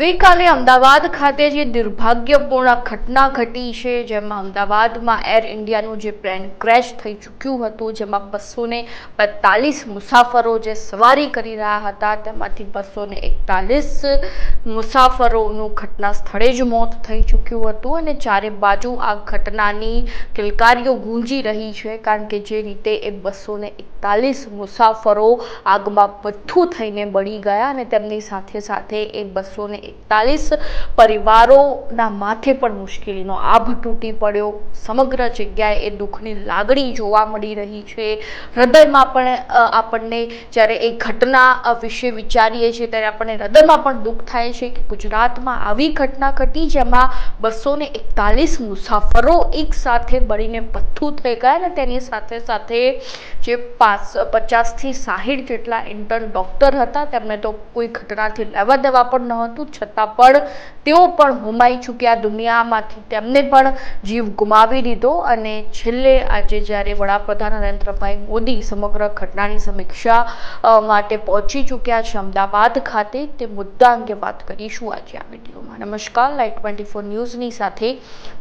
ગઈકાલે અમદાવાદ ખાતે જે દુર્ભાગ્યપૂર્ણ ઘટના ઘટી છે, જેમાં અમદાવાદમાં એર ઇન્ડિયાનું જે પ્લેન ક્રેશ થઈ ચૂક્યું હતું, જેમાં બસો ને બેતાલીસ મુસાફરો જે સવારી કરી રહ્યા હતા, તેમાંથી બસો ને એકતાલીસ મુસાફરોનું ઘટના સ્થળે જ મોત થઈ ચૂક્યું હતું અને ચારે બાજુ આ ઘટનાની કિલકારીઓ ગુંજી રહી છે, કારણ કે જે રીતે એ બસો ને એકતાલીસ મુસાફરો આગમાં બધું થઈને બળી ગયા અને તેમની સાથે સાથે એ બસો ને એકતાલીસ પરિવારોના માથે પણ મુશ્કેલીનો આભ તૂટી પડ્યો. સમગ્ર જગ્યાએ એ દુઃખની લાગણી જોવા મળી રહી છે. હૃદયમાં પણ આપણને જ્યારે એ ઘટના વિશે વિચારીએ છીએ ત્યારે આપણને હૃદયમાં પણ દુઃખ થાય છે કે ગુજરાતમાં આવી ઘટના ઘટી જેમાં બસો ને એકતાલીસ મુસાફરો એક સાથે બળીને પથ્થુ થઈ ગયા અને તેની સાથે સાથે જે પાંચ પચાસથી સાહીઠ જેટલા ઇન્ટર્ન ડૉક્ટર હતા, તેમને તો કોઈ ઘટનાથી લેવા દેવા પણ ન હતું. છતાં પણ તેઓ પણ હોમાઈ ચૂક્યા દુનિયામાંથી. તેમને પણ જીવ ગુમાવી દીધો અને છેલ્લે આજે જ્યારે વડાપ્રધાન નરેન્દ્રભાઈ મોદી સમગ્ર ઘટનાની સમીક્ષા માટે પહોંચી ચૂક્યા છે અમદાવાદ ખાતે, તે મુદ્દા અંગે વાત કરીશું આજે આ વિડીયોમાં. નમસ્કાર લાઈટ ટ્વેન્ટી ફોર ન્યૂઝની સાથે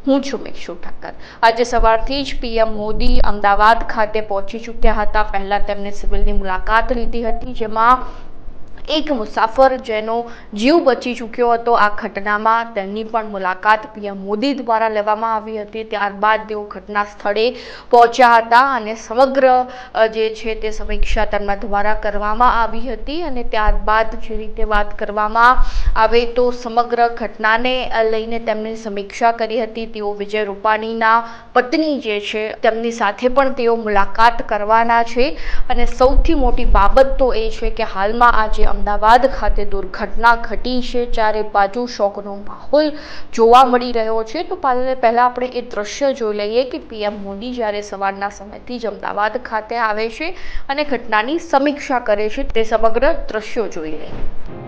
હું છું મેક્ષુ ઠક્કર આજે સવારથી જ પીએમ મોદી અમદાવાદ ખાતે પહોંચી ચૂક્યા હતા. પહેલાં તેમને સિવિલની મુલાકાત લીધી હતી, જેમાં એક મુસાફર જેનો જીવ બચી ચૂક્યો હતો. આ ઘટનામાં તેમની પણ મુલાકાત પીએમ મોદી દ્વારા લેવામાં આવી હતી. ત્યારબાદ તેઓ ઘટના સ્થળે પહોંચ્યા હતા અને સમગ્ર જે છે તે સમીક્ષા તેમના દ્વારા કરવામાં આવી હતી અને ત્યારબાદ જે રીતે વાત કરવામાં આવે તો સમગ્ર ઘટનાને લઈને તેમની સમીક્ષા કરી હતી. તેઓ વિજય રૂપાણીના પત્ની જે છે તેમની સાથે પણ તેઓ મુલાકાત કરવાના છે. અને સૌથી મોટી બાબત તો એ છે કે હાલમાં આજે અમદાવાદ ખાતે દુર્ઘટના ઘટી છે. ચારે બાજુ શોકનો માહોલ જોવા મળી રહ્યો છે. તો પહેલા આપણે એ દ્રશ્ય જોઈ લઈએ કે પીએમ મોદી જ્યારે સવારના સમયથી જ અમદાવાદ ખાતે આવે છે અને ઘટનાની સમીક્ષા કરે છે તે સમગ્ર દ્રશ્યો જોઈ લઈએ